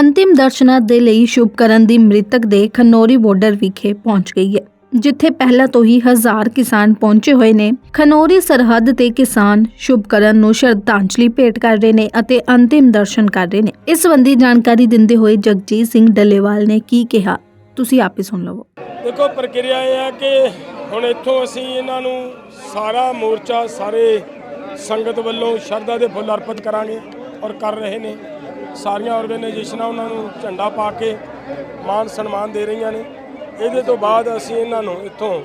ਅੰਤਿਮ ਦਰਸ਼ਨਾਂ ਦੇ ਲਈ ਸ਼ੁਭਕਰਨ ਦੀ ਮ੍ਰਿਤਕ ਦੇ ਖਨੌਰੀ ਬਾਰਡਰ ਵਿਖੇ ਪਹੁੰਚ ਗਈ ਹੈ, ਜਿੱਥੇ ਪਹਿਲਾਂ ਤੋਂ ਹੀ ਹਜ਼ਾਰ ਕਿਸਾਨ ਪਹੁੰਚੇ ਹੋਏ ਨੇ। ਖਨੌਰੀ ਸਰਹੱਦ ਤੇ ਕਿਸਾਨ ਸ਼ੁਭਕਰਨ ਨੂੰ ਸ਼ਰਧਾਂਜਲੀ ਭੇਟ ਕਰ ਰਹੇ ਨੇ ਅਤੇ ਅੰਤਿਮ ਦਰਸ਼ਨ ਕਰ ਰਹੇ ਨੇ। ਇਸ ਸੰਬੰਧੀ ਜਾਣਕਾਰੀ ਦਿੰਦੇ ਹੋਏ ਜਗਜੀਤ ਸਿੰਘ ਡੱਲੇਵਾਲ ਨੇ ਕੀ ਕਿਹਾ, ਤੁਸੀਂ ਆਪੇ ਸੁਣ ਲਵੋ। ਦੇਖੋ, ਪ੍ਰਕਿਰਿਆ ਇਹ ਹੈ ਕਿ ਹੁਣ ਇੱਥੋਂ ਅਸੀਂ ਇਹਨਾਂ ਨੂੰ ਸਾਰਾ ਮੋਰਚਾ, ਸਾਰੇ ਸੰਗਤ ਵੱਲੋਂ ਸ਼ਰਧਾ ਦੇ ਫੁੱਲ ਅਰਪਿਤ ਕਰਾਂਗੇ ਔਰ ਕਰ ਰਹੇ ਨੇ। ਸਾਰੀਆਂ ਆਰਗੇਨਾਈਜੇਸ਼ਨਾਂ ਉਹਨਾਂ ਨੂੰ ਝੰਡਾ ਪਾ ਕੇ ਮਾਨ ਸਨਮਾਨ ਦੇ ਰਹੀਆਂ ਨੇ। ਇਹਦੇ ਤੋਂ ਬਾਅਦ ਅਸੀਂ ਇਹਨਾਂ ਨੂੰ ਇੱਥੋਂ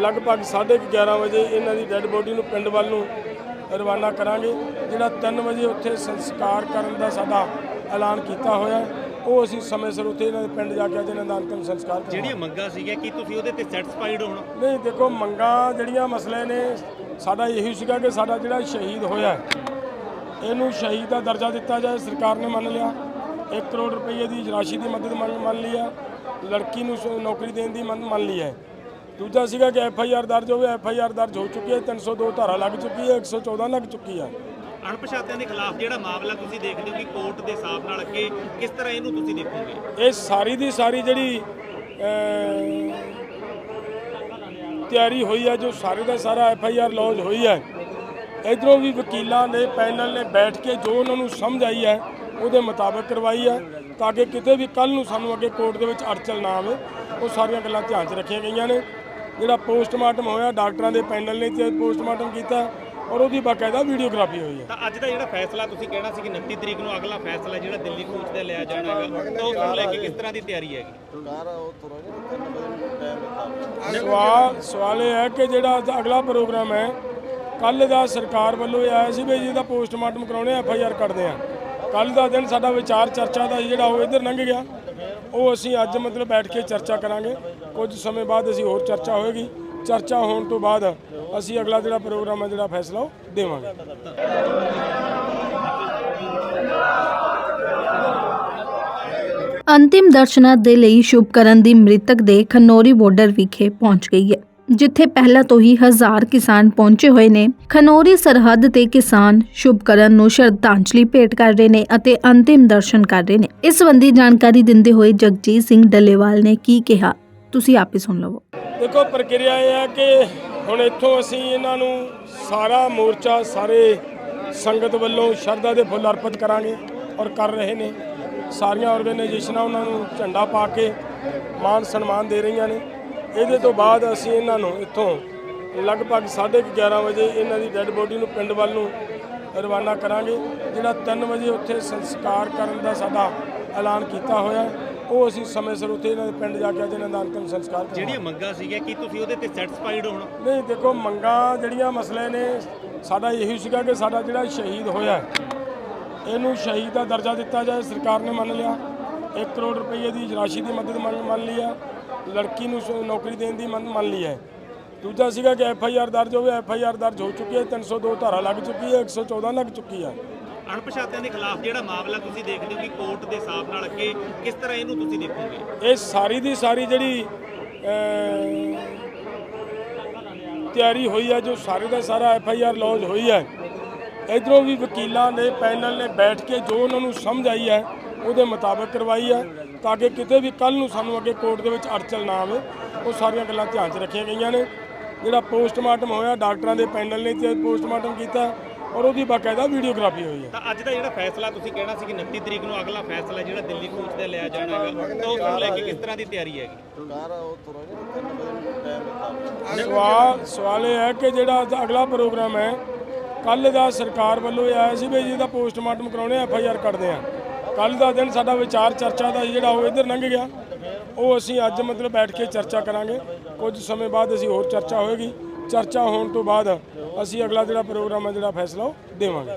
ਲਗਭਗ 11:30 ਵਜੇ ਇਹਨਾਂ ਦੀ ਡੈੱਡ ਬੋਡੀ ਨੂੰ ਪਿੰਡ ਵੱਲ ਨੂੰ ਰਵਾਨਾ ਕਰਾਂਗੇ। ਜਿਹੜਾ 3 ਵਜੇ ਉੱਥੇ ਸੰਸਕਾਰ ਕਰਨ ਦਾ ਸਾਡਾ ਐਲਾਨ ਕੀਤਾ ਹੋਇਆ ਉਹ ਅਸੀਂ ਸਮੇਂ ਸਿਰ ਉੱਥੇ ਇਹਨਾਂ ਦੇ ਪਿੰਡ ਜਾ ਕੇ ਅੱਜ ਇਹਨਾਂ ਦਾ ਅੰਤਿਮ ਸੰਸਕਾਰ ਕਰਾਂਗੇ। ਜਿਹੜੀਆਂ ਮੰਗਾਂ ਸੀਗੀਆਂ ਕੀ ਤੁਸੀਂ ਉਹਦੇ ਤੇ ਸੈਟੀਸਫਾਈਡ ਹੋ ਨਹੀਂ ਦੇਖੋ ਮੰਗਾਂ ਜਿਹੜੀਆਂ ਮਸਲੇ ਨੇ ਸਾਡਾ ਇਹੀ ਸੀਗਾ ਕਿ ਸਾਡਾ ਜਿਹੜਾ ਸ਼ਹੀਦ ਹੋਇਆ ਇਹਨੂੰ ਸ਼ਹੀਦ ਦਾ ਦਰਜਾ ਦਿੱਤਾ ਜਾਏ ਸਰਕਾਰ ਨੇ ਮੰਨ ਲਿਆ। 1 ਕਰੋੜ ਰੁਪਏ ਦੀ ਰਾਸ਼ੀ ਦੀ ਮਦਦ ਮੰਨ ਮੰਨ ਲਈ ਆ। ਲੜਕੀ ਨੂੰ ਸ- ਨੌਕਰੀ ਦੇਣ ਦੀ ਮੰਨ ਮੰਨ ਲਈ ਹੈ ਦੂਜਾ ਸੀਗਾ ਕਿ ਐਫ ਆਈ ਆਰ ਦਰਜ ਹੋਵੇ ਐਫ ਆਈ ਆਰ ਦਰਜ ਹੋ ਚੁੱਕੀ ਹੈ 302 ਧਾਰਾ ਲੱਗ ਚੁੱਕੀ ਹੈ 114 ਲੱਗ ਚੁੱਕੀ ਹੈ ਅਣਪਛਾਤਿਆਂ ਦੇ ਖਿਲਾਫ ਜਿਹੜਾ ਮਾਮਲਾ ਤੁਸੀਂ ਦੇਖਦੇ ਹੋ ਕਿ ਕੋਰਟ ਦੇ ਹਿਸਾਬ ਨਾਲ ਅੱਗੇ ਕਿਸ ਤਰ੍ਹਾਂ ਇਹਨੂੰ ਤੁਸੀਂ ਦੇਖੋਗੇ? ਇਹ ਸਾਰੀ ਦੀ ਸਾਰੀ ਜਿਹੜੀ ਤਿਆਰੀ ਹੋਈ ਹੈ ਜੋ ਸਾਰੇ ਦਾ ਸਾਰਾ ਐਫ ਆਈ ਆਰ ਲੌਂਚ ਹੋਈ ਹੈ ਇਧਰੋਂ ਵੀ ਵਕੀਲਾਂ ਨੇ ਪੈਨਲ ਨੇ ਬੈਠ ਕੇ ਜੋ ਉਹਨਾਂ ਨੂੰ ਸਮਝ ਆਈ ਹੈ ਉਹਦੇ ਮੁਤਾਬਕ ਕਰਵਾਈ ਹੈ ਤਾਂ ਕਿ ਕਿਤੇ ਵੀ ਕੱਲ ਨੂੰ ਸਾਨੂੰ ਅੱਗੇ ਕੋਰਟ ਦੇ ਵਿੱਚ ਅੜਚਲ ਨਾ ਆਵੇ। ਉਹ ਸਾਰੀਆਂ ਗੱਲਾਂ ਧਿਆਨ 'ਚ ਰੱਖੀਆਂ ਗਈਆਂ ਨੇ। ਜਿਹੜਾ ਪੋਸਟਮਾਰਟਮ ਹੋਇਆ ਡਾਕਟਰਾਂ ਦੇ ਪੈਨਲ ਨੇ ਤੇ ਪੋਸਟਮਾਰਟਮ ਕੀਤਾ ਔਰ ਉਹਦੀ ਬਾਕਾਇਦਾ ਵੀਡੀਓਗ੍ਰਾਫੀ ਹੋਈ ਹੈ। ਤਾਂ ਅੱਜ ਦਾ ਜਿਹੜਾ ਫੈਸਲਾ ਤੁਸੀਂ ਕਹਿਣਾ ਸੀ ਕਿ 29 ਤਰੀਕ ਨੂੰ ਅਗਲਾ ਫੈਸਲਾ ਜਿਹੜਾ ਦਿੱਲੀ ਕੋਰਟ ਤੇ ਲਿਆ ਜਾਣਾ ਹੈਗਾ ਤਾਂ ਉਸ ਨੂੰ ਲੈ ਕੇ ਕਿਸ ਤਰ੍ਹਾਂ ਦੀ ਤਿਆਰੀ ਹੈਗੀ? ਸਵਾਲ ਸਵਾਲ ਇਹ ਹੈ ਕਿ ਜਿਹੜਾ ਅੱਜ ਅਗਲਾ ਪ੍ਰੋਗਰਾਮ ਹੈ ਕੱਲ ਦਾ ਸਰਕਾਰ ਵੱਲੋਂ ਇਹ ਆਇਆ ਸੀ ਵੀ ਜਿਹਦਾ ਪੋਸਟਮਾਰਟਮ ਕਰਾਉਣੇ ਐਫ ਆਈ ਆਰ ਕੱਢਦੇ ਆ। ਕੱਲ ਦਾ ਦਿਨ ਸਾਡਾ ਵਿਚਾਰ ਚਰਚਾ ਦਾ ਜਿਹੜਾ ਉਹ ਇੱਧਰ ਲੰਘ ਗਿਆ। ਉਹ ਅਸੀਂ ਅੱਜ ਮਤਲਬ ਬੈਠ ਕੇ ਚਰਚਾ ਕਰਾਂਗੇ। ਕੁਝ ਸਮੇਂ ਬਾਅਦ ਅਸੀਂ ਹੋਰ ਚਰਚਾ ਹੋਏਗੀ। ਚਰਚਾ ਹੋਣ ਤੋਂ ਬਾਅਦ ਅਸੀਂ ਅਗਲਾ ਜਿਹੜਾ ਪ੍ਰੋਗਰਾਮ ਹੈ ਜਿਹੜਾ ਫੈਸਲਾ ਉਹ ਦੇਵਾਂਗੇ। ਅੰਤਿਮ ਦਰਸ਼ਨਾਂ ਦੇ ਲਈ ਸ਼ੁਭਕਰਨ ਦੀ ਮ੍ਰਿਤਕ ਦੇ ਖਨੌਰੀ ਬਾਰਡਰ ਵਿਖੇ ਪਹੁੰਚ ਗਈ ਹੈ। ਜਿੱਥੇ ਪਹਿਲਾਂ ਤੋਂ ਹੀ ਹਜ਼ਾਰ ਕਿਸਾਨ ਪਹੁੰਚੇ ਹੋਏ ਨੇ। ਖਨੌਰੀ ਸਰਹੱਦ ਤੇ ਕਿਸਾਨ ਸ਼ੁਭਕਰਨ ਨੂੰ ਸ਼ਰਧਾਂਜਲੀ ਭੇਟ ਕਰ ਰਹੇ ਨੇ ਅਤੇ ਅੰਤਿਮ ਦਰਸ਼ਨ ਕਰ ਰਹੇ ਨੇ। ਇਸ ਸੰਬੰਧੀ ਜਾਣਕਾਰੀ ਦਿੰਦੇ ਹੋਏ ਜਗਜੀਤ ਸਿੰਘ ਡੱਲੇਵਾਲ ਨੇ ਕੀ ਕਿਹਾ, ਤੁਸੀਂ ਆਪੇ ਸੁਣ ਲਵੋ। ਦੇਖੋ, ਪ੍ਰਕਿਰਿਆ ਇਹ ਹੈ ਕਿ ਹੁਣ ਇੱਥੋਂ ਅਸੀਂ ਇਹਨਾਂ ਨੂੰ ਸਾਰਾ ਮੋਰਚਾ, ਸਾਰੇ ਸੰਗਤ ਵੱਲੋਂ ਸ਼ਰਧਾ ਦੇ ਫੁੱਲ ਅਰਪਿਤ ਕਰਾਂਗੇ ਔਰ ਕਰ ਰਹੇ ਨੇ। ਸਾਰੀਆਂ ਆਰਗੇਨਾਈਜੇਸ਼ਨਾਂ ਉਹਨਾਂ ਨੂੰ ਝੰਡਾ ਪਾ ਕੇ ਮਾਨ ਸਨਮਾਨ ਦੇ ਰਹੀਆਂ ਨੇ। ਇਹਦੇ ਤੋਂ ਬਾਅਦ ਅਸੀਂ ਇਹਨਾਂ ਨੂੰ ਇੱਥੋਂ ਲਗਭਗ 11:30 ਵਜੇ ਇਹਨਾਂ ਦੀ ਡੈੱਡ ਬੋਡੀ ਨੂੰ ਪਿੰਡ ਵੱਲ ਨੂੰ ਰਵਾਨਾ ਕਰਾਂਗੇ ਜਿਹੜਾ 3 ਵਜੇ ਉੱਥੇ ਸੰਸਕਾਰ ਕਰਨ ਦਾ ਸਾਡਾ ਐਲਾਨ ਕੀਤਾ ਹੋਇਆ ਉਹ ਅਸੀਂ ਸਮੇਂ ਸਿਰ ਉੱਥੇ ਇਹਨਾਂ ਦੇ ਪਿੰਡ ਜਾ ਕੇ ਅੱਜ ਇਹਨਾਂ ਦਾ ਅੰਤਿਮ ਸੰਸਕਾਰ ਕਰਾਂਗੇ। ਜਿਹੜੀਆਂ ਮੰਗਾਂ ਸੀਗੀਆਂ ਕੀ ਤੁਸੀਂ ਉਹਦੇ ਤੇ ਸੈਟੀਸਫਾਈਡ ਹੋ ਨਹੀਂ ਦੇਖੋ ਮੰਗਾਂ ਜਿਹੜੀਆਂ ਮਸਲੇ ਨੇ ਸਾਡਾ ਇਹੀ ਸੀਗਾ ਕਿ ਸਾਡਾ ਜਿਹੜਾ ਸ਼ਹੀਦ ਹੋਇਆ ਇਹਨੂੰ ਸ਼ਹੀਦ ਦਾ ਦਰਜਾ ਦਿੱਤਾ ਜਾਏ ਸਰਕਾਰ ਨੇ ਮੰਨ ਲਿਆ। 1 ਕਰੋੜ ਰੁਪਏ ਦੀ ਰਾਸ਼ੀ ਦੀ ਮਦਦ ਮੰਨ ਲਈ ਆ। ਲੜਕੀ ਨੂੰ ਸ- ਨੌਕਰੀ ਦੇਣ ਦੀ ਮੰਨ ਮੰਨ ਲਈ ਹੈ। ਦੂਜਾ ਸੀਗਾ ਕਿ ਐਫ ਆਈ ਆਰ ਦਰਜ ਹੋਵੇ ਐਫ ਆਈ ਆਰ ਦਰਜ ਹੋ ਚੁੱਕੀ ਹੈ 302 ਧਾਰਾ ਲੱਗ ਚੁੱਕੀ ਹੈ 114 ਲੱਗ ਚੁੱਕੀ ਹੈ। ਅਣਪਛਾਤਿਆਂ ਦੇ ਖਿਲਾਫ ਜਿਹੜਾ ਮਾਮਲਾ ਤੁਸੀਂ ਦੇਖਦੇ ਹੋ ਕਿ ਕੋਰਟ ਦੇ ਹਿਸਾਬ ਨਾਲ ਅੱਗੇ ਕਿਸ ਤਰ੍ਹਾਂ ਇਹਨੂੰ ਤੁਸੀਂ ਦੇਖੋਗੇ? ਇਹ ਸਾਰੀ ਦੀ ਸਾਰੀ ਜਿਹੜੀ ਤਿਆਰੀ ਹੋਈ ਹੈ ਜੋ ਸਾਰੇ ਦਾ ਸਾਰਾ ਐਫ ਆਈ ਆਰ ਲੌਂਚ ਹੋਈ ਹੈ ਇਧਰੋਂ ਵੀ ਵਕੀਲਾਂ ਨੇ ਪੈਨਲ ਨੇ ਬੈਠ ਕੇ ਜੋ ਉਹਨਾਂ ਨੂੰ ਸਮਝ ਆਈ ਹੈ ਉਹਦੇ ਮੁਤਾਬਕ ਕਰਵਾਈ ਹੈ ਤਾਂ ਕਿ ਕਿਤੇ ਵੀ ਕੱਲ ਨੂੰ ਸਾਨੂੰ ਅੱਗੇ ਕੋਰਟ ਦੇ ਵਿੱਚ ਅੜਚਲ ਨਾ ਆਵੇ। ਉਹ ਸਾਰੀਆਂ ਗੱਲਾਂ ਧਿਆਨ 'ਚ ਰੱਖੀਆਂ ਗਈਆਂ ਨੇ। ਜਿਹੜਾ ਪੋਸਟਮਾਰਟਮ ਹੋਇਆ ਡਾਕਟਰਾਂ ਦੇ ਪੈਨਲ ਨੇ ਤੇ ਪੋਸਟਮਾਰਟਮ ਕੀਤਾ ਔਰ ਉਹਦੀ ਬਾਕਾਇਦਾ ਵੀਡੀਓਗ੍ਰਾਫੀ ਹੋਈ ਹੈ ਤਾਂ ਅੱਜ ਦਾ ਜਿਹੜਾ ਫੈਸਲਾ ਤੁਸੀਂ ਕਹਿਣਾ ਸੀ ਕਿ 29 ਤਰੀਕ ਨੂੰ ਅਗਲਾ ਫੈਸਲਾ ਜਿਹੜਾ ਦਿੱਲੀ ਕੋਰਟ ਤੇ ਲਿਆ ਜਾਣਾ ਹੈਗਾ ਤਾਂ ਉਸ ਨੂੰ ਲੈ ਕੇ ਕਿਸ ਤਰ੍ਹਾਂ ਦੀ ਤਿਆਰੀ ਹੈਗੀ? ਸਵਾਲ ਸਵਾਲ ਇਹ ਹੈ ਕਿ ਜਿਹੜਾ ਅੱਜ ਅਗਲਾ ਪ੍ਰੋਗਰਾਮ ਹੈ ਕੱਲ ਦਾ ਸਰਕਾਰ ਵੱਲੋਂ ਇਹ ਆਇਆ ਸੀ ਵੀ ਜਿਹਦਾ ਪੋਸਟਮਾਰਟਮ ਕਰਾਉਣੇ ਐਫ ਆਈ ਆਰ ਕੱਢਦੇ ਆ। ਕੱਲ ਦਾ ਦਿਨ ਸਾਡਾ ਵਿਚਾਰ ਚਰਚਾ ਦਾ ਜਿਹੜਾ ਉਹ ਇੱਧਰ ਲੰਘ ਗਿਆ। ਉਹ ਅਸੀਂ ਅੱਜ ਮਤਲਬ ਬੈਠ ਕੇ ਚਰਚਾ ਕਰਾਂਗੇ। ਕੁਝ ਸਮੇਂ ਬਾਅਦ ਅਸੀਂ ਹੋਰ ਚਰਚਾ ਹੋਏਗੀ। ਚਰਚਾ ਹੋਣ ਤੋਂ ਬਾਅਦ ਅਸੀਂ ਅਗਲਾ ਜਿਹੜਾ ਪ੍ਰੋਗਰਾਮ ਹੈ, ਜਿਹੜਾ ਫੈਸਲਾ ਉਹ ਦੇਵਾਂਗੇ।